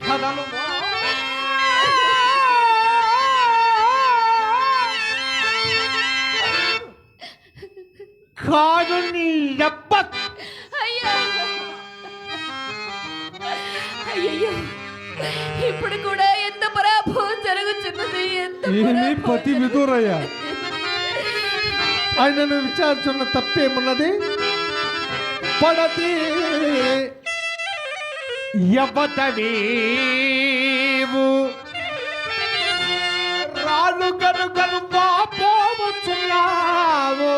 కథలు కాదు నీ ఎప్ప అయ్యో. ఇప్పుడు కూడా ఎంత పరాభవం జరుగుతున్నది ఎంత ఏమి పతి విదూరయ్య ఆయనను విచారించున్న తప్పేమున్నది? పడతి యవతనీవు రాళ్ళు కనుకను పోవచ్చున్నావు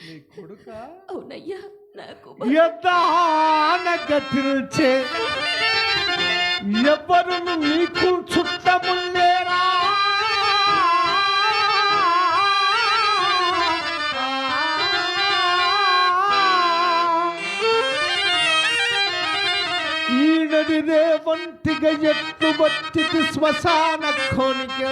నీ కొడుక అవునయ్యా నాకు యదానగతిల్చే ఎవరును నీకు చుట్టముండేరా 수바사나 코니까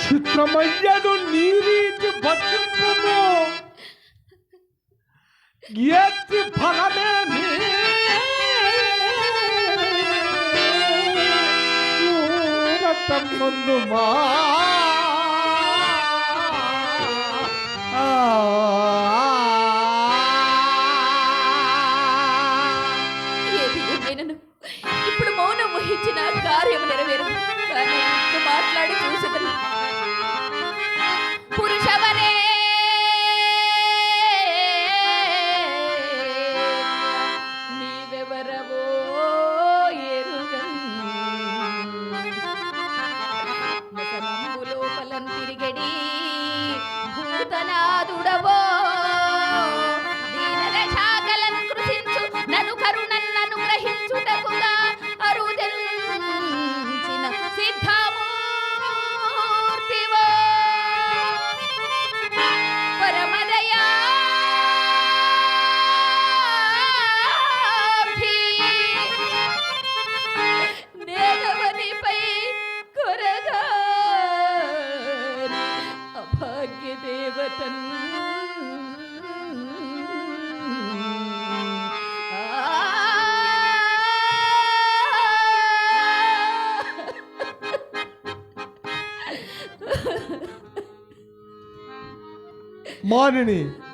슈트라마야도 니리드 버튼 부모 예트 바람에 땀 먼도 마 아.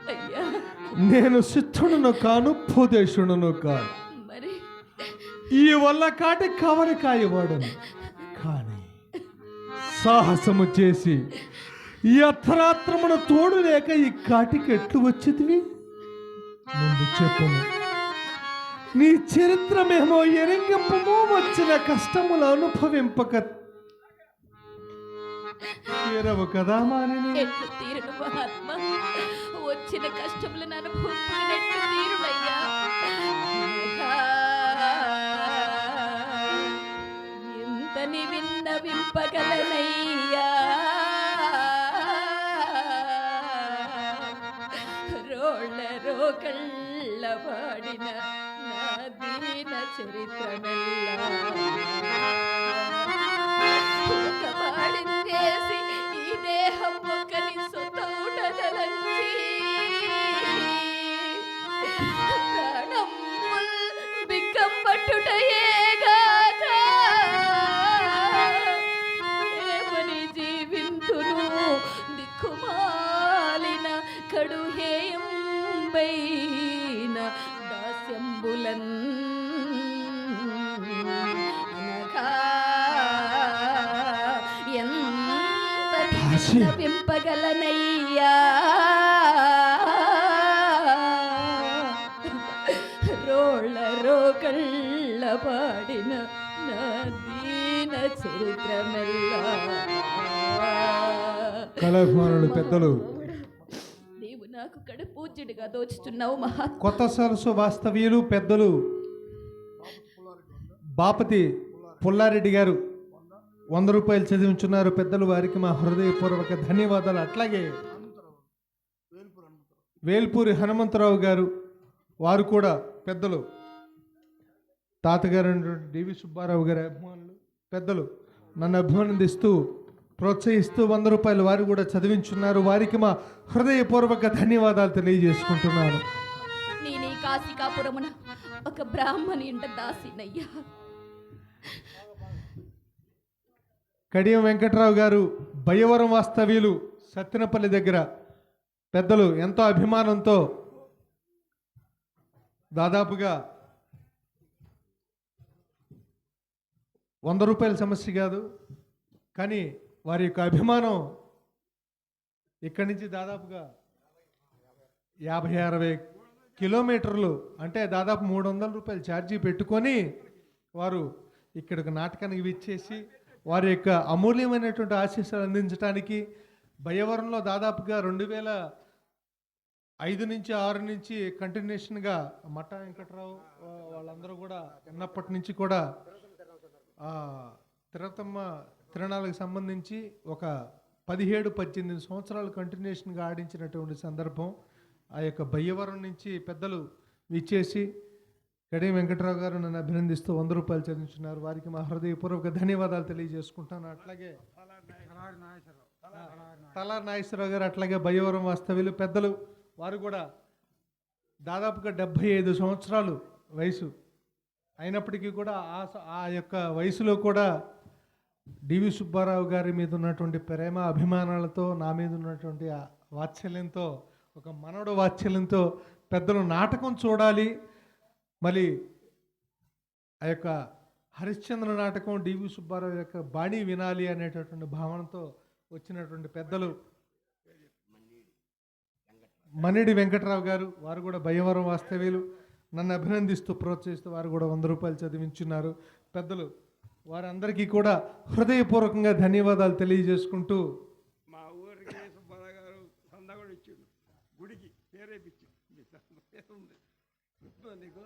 అయ్యా. నేను సిద్ధుడును కాను ఉపదేశుడును కాను. ఈ వల్ల కాటి కవరి కాయవాడను. కానీ సాహసము చేసి ఈ అర్ధరాత్రమున తోడు లేక ఈ కాటికి ఎట్లు వచ్చితివి? ముందు చెప్పుము. నీ చరిత్రమేమో ఎరింగింపమో వచ్చిన కష్టములు అనుభవింపక తీరవు కదా మాని ఎట్లు తీరును మహాత్మ? వచ్చిన కష్టములను అనుభవించినట్లు తీరునయ్యా. ఇంతని విన్నవింపగలనయ్యా రోళ్ళ రోకళ్ళ పాడిన నా దీన చరిత్రమెల్లా. వింపగలనయ్యా రోళ్ళరో కళ్ళ పాడిన దీన చరిత్రమెల్లా. పెద్దలు. నీవు నాకు కడ పూజ్యుడిగా దోచుతున్నావు మహా కొత్త సరస్సు వాస్తవీయులు పెద్దలు. బాపతి పుల్లారెడ్డి గారు. వంద రూపాయలు చదివించున్నారు పెద్దలు వారికి మా హృదయపూర్వక ధన్యవాదాలు. అట్లాగే వేల్పూరి హనుమంతరావు గారు వారు కూడా పెద్దలు. తాతగారు డివి సుబ్బారావు గారి అభిమానులు పెద్దలు. నన్ను అభినందిస్తూ ప్రోత్సహిస్తూ వంద రూపాయలు వారు కూడా చదివించున్నారు. వారికి మా హృదయపూర్వక ధన్యవాదాలు తెలియజేసుకుంటున్నాను. నేను కాశీకాపురమున ఒక బ్రాహ్మణి ఇంట దాసినయ్యా. కడియం వెంకట్రావు గారు భయవరం వాస్తవ్యులు సత్తెనపల్లి దగ్గర. పెద్దలు ఎంతో అభిమానంతో దాదాపుగా వంద రూపాయల సమస్య కాదు. కానీ వారి యొక్క అభిమానం ఇక్కడి నుంచి దాదాపుగా యాభై అరవై కిలోమీటర్లు అంటే దాదాపు మూడు వందల రూపాయలు ఛార్జీ పెట్టుకొని వారు ఇక్కడికి నాటకానికి విచ్చేసి వారి యొక్క అమూల్యమైనటువంటి ఆశీస్సులు అందించడానికి భయవరంలో దాదాపుగా రెండు వేల ఐదు నుంచి ఆరు నుంచి కంటిన్యూషన్గా మట్టా వెంకట్రావు వాళ్ళందరూ కూడా చిన్నప్పటి నుంచి కూడా తిరతమ్మ తిరణాలకు సంబంధించి ఒక పదిహేడు పద్దెనిమిది సంవత్సరాలు కంటిన్యూషన్గా ఆడించినటువంటి సందర్భం ఆ యొక్క బయ్యవరం నుంచి పెద్దలు విచ్చేసి కడియం వెంకట్రావు గారు నన్ను అభినందిస్తూ వంద రూపాయలు చదివించున్నారు వారికి మా హృదయపూర్వక ధన్యవాదాలు తెలియజేసుకుంటాను అట్లాగే తలార్ నాగేశ్వరరావు. గారు అట్లాగే బయ్యవరం వాస్తవ్యులు పెద్దలు వారు కూడా దాదాపుగా డెబ్భై ఐదు సంవత్సరాలు వయసు అయినప్పటికీ కూడా ఆ ఆ యొక్క వయసులో కూడా డివి సుబ్బారావు గారి మీద ఉన్నటువంటి ప్రేమ అభిమానాలతో నా మీద ఉన్నటువంటి వాత్సల్యంతో ఒక మనవడు వాత్సల్యంతో పెద్దలు నాటకం చూడాలి మళ్ళీ ఆ యొక్క హరిశ్చంద్ర నాటకం డివి సుబ్బారావు యొక్క బాణీ వినాలి అనేటటువంటి భావనతో వచ్చినటువంటి పెద్దలు మణిడి వెంకట్రావు గారు వారు కూడా భయవరం వాస్తవ్యులు. నన్ను అభినందిస్తూ ప్రోత్సహిస్తూ వారు కూడా వంద రూపాయలు చదివించున్నారు. పెద్దలు వారందరికీ కూడా హృదయపూర్వకంగా ధన్యవాదాలు తెలియజేసుకుంటూ మా ఊరికి సుబ్బారావు గారు సంద కూడా ఇచ్చిండు గుడికి పేరేపిచ్చి నీకు?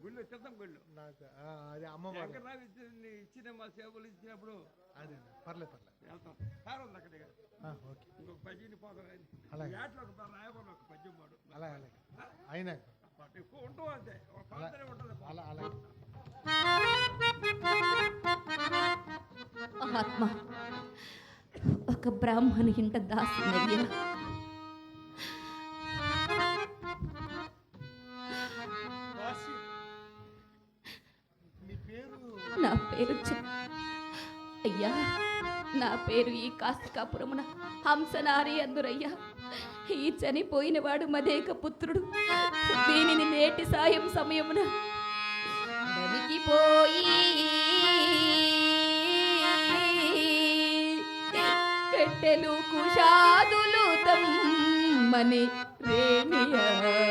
గుళ్ళో చిత్తం గుళ్ళు. నాకు అది అమ్మవారు. వెంకటరావు ఇచ్చి ఇచ్చిన మా సేవలు ఇచ్చినప్పుడు అదే పర్లేదు పర్లేదు వెళ్తాం. కారు ఉంది అక్కడ ఆ, ఓకే. ఇంకొక పద్యని పోతారు. అలాగే. ఏట్లో ఒక రాయబడి ఒక పద్యం పాడు అలాగే అలాగే. అయినా. ఎక్కువ ఉంటూ అంతే. ఒక పాత్రే ఉంటుంది. అలా అలాగే ఆత్మ ఒక బ్రాహ్మణి ఇంట దాసి, పేరు ఈ కాశికాపురమున హంసనారి అందురయ్యా. ఈ చనిపోయిన వాడు మదేక పుత్రుడు. దీనిని నేటి సాయం సమయమున పోయి కట్టెలు కుషాదులు తమ్మని రేణియా.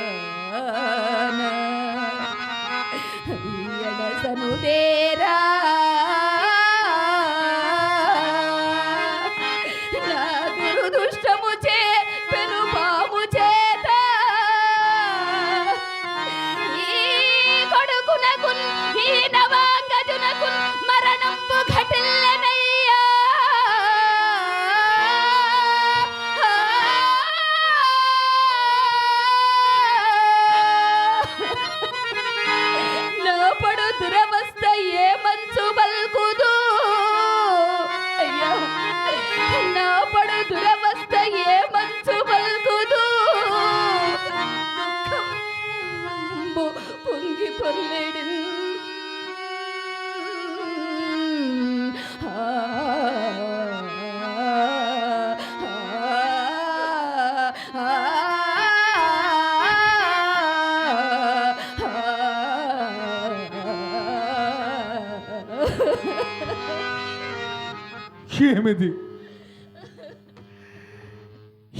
ఏమిది?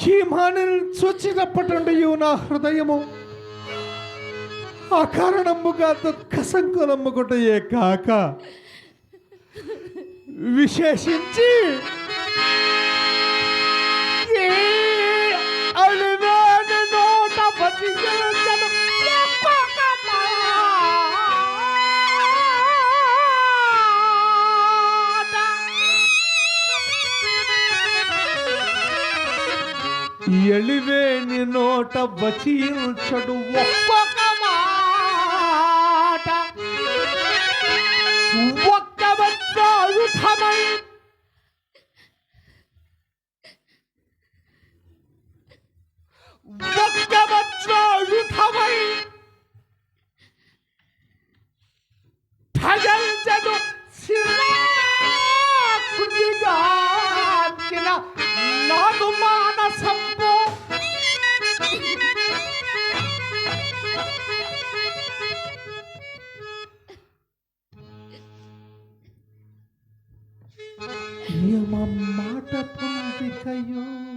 ఈ మానని చూచినప్పటి నుండి నా హృదయము అకారణముగా దుఃఖ సంకులమ్ముకుంటయే కాక విశేషించి ఈ అలివేని నోట బతికించను ఎలివేని నోట బచించడు ఒక్కొక్క మాట ఒక్క వచ్చాయుమై ఒక్క వచ్చాయుమై భజించదు చిన్న నాకు మా kayo.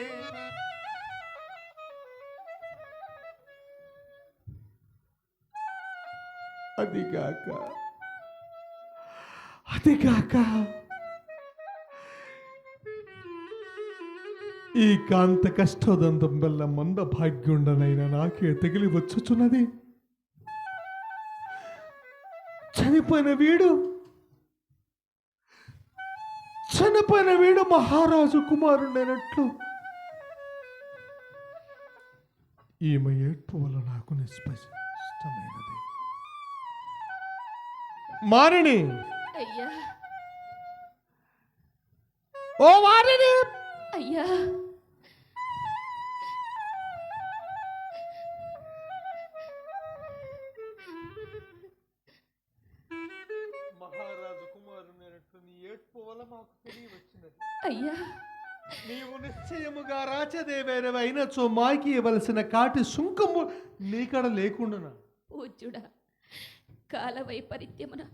అదిగాక అదిగాక ఈ కాంత కష్టోదంతం వల్ల మంద భాగ్యుండనైనా నాకే తగిలి వచ్చుచున్నది. చనిపోయిన వీడు. చనిపోయిన వీడు మహారాజు కుమారుడైనట్లు. ఈమె ఏడ్పు వల్ల నాకు నిష్పష్టమైనది మారిని అయ్యా. ఓ మారిని అయ్యా. మహారాజు కుమారుడైనట్లు నీ ఏడ్పు వల్ల మాకు తెలియవచ్చినది. అయ్యా. నీవు నిశ్చయముగా రాచదేవేరవి అయినచో మాకి ఇవ్వవలసిన కాటి సుంకము నీకడ లేకుండానా? పూజ్యుడా కాల వైపరీత్యమున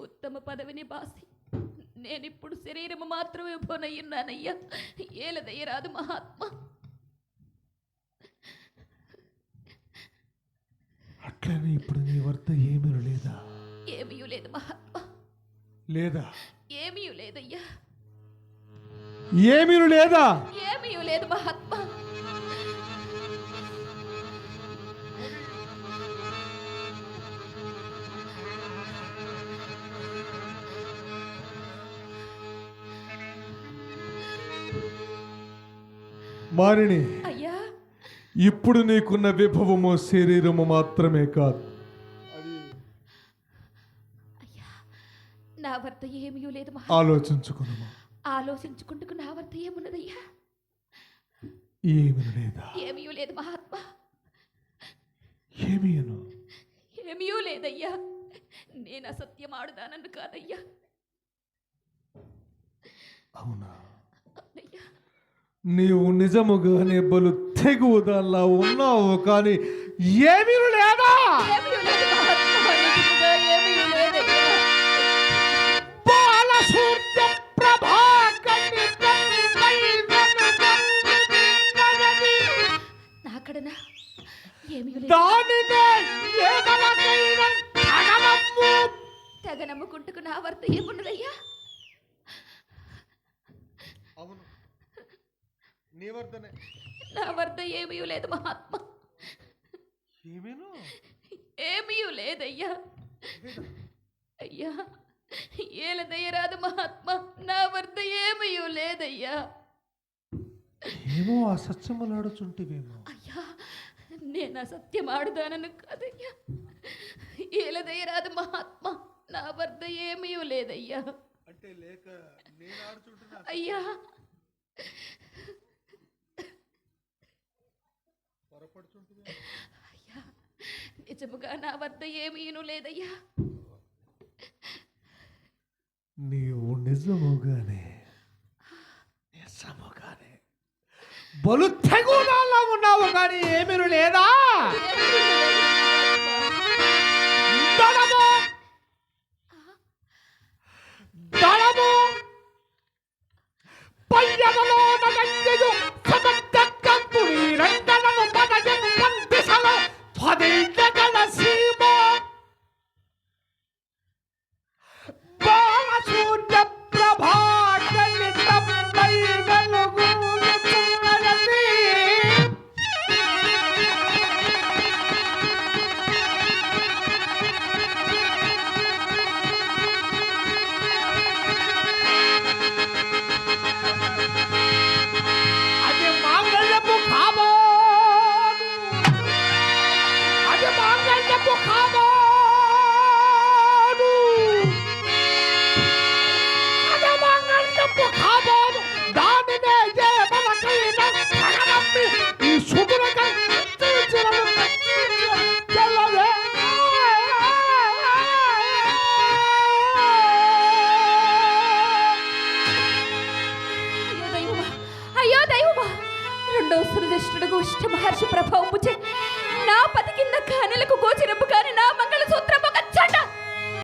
ఉత్తమ పదవిని బాసి నేనిప్పుడు శరీరము మాత్రమే పోనయ్యున్నానయ్యా. ఏలదయ్యరాదు మహాత్మ. అట్లనే ఇప్పుడు నీ వద్ద ఏమీ లేదా? ఏమీ లేదు మహాత్మ. లేదా? ఏమీ లేదయ్యా. ఏమీ లేదా? ఏమీ లేదు మహాత్మ. మారిని. అయ్యా. ఇప్పుడు నీకున్న విభవము శరీరము మాత్రమే కాదు. అయ్యా నా వద్ద ఏమీ లేదు మహా. ఆలోచించుకును ఆలోచించుకుంటూ నా వద్ద ఏమున్నదయ్యా? ఏమీ లేదా? ఏమీ లేదు మహాత్మ. ఏమీను ఏమీ లేదయ్యా. నేను అసత్యం ఆడుదానన్ను కాదయ్యా. అవునా? అయ్యా. నీవు నిజముగానే బలు తెగువ ఉన్నావు కానీ ఏమీ లేదా? తెగ నమ్ముకుంటున్న భర్త ఏమున్నదయ్యా అవును. నీ వద్దనే నా వద్ద ఏమీ లేదు మహాత్మ. ఏమేను? ఏమీ లేదయ్యా. అయ్యా ఏల దయరాదు మహాత్మ. నా వద్ద ఏమీ లేదయ్యా. ఏమో అసత్యములాడుచుంటివేమో. అయ్యా నేను అసత్యం ఆడుదానను కాదయ్యా. ఏల దయరాదు మహాత్మ. నా వద్ద ఏమీ లేదయ్యా. అంటే లేక నేను ఆడుచుంటున్నా అయ్యా అయ్యా నిజముగా నా వద్ద ఏమీను లేదయ్యా నీవు నిజముగానే నిజముగానే బలు తెగుదాల్లో ఉన్నావు కానీ ఏమీ లేదా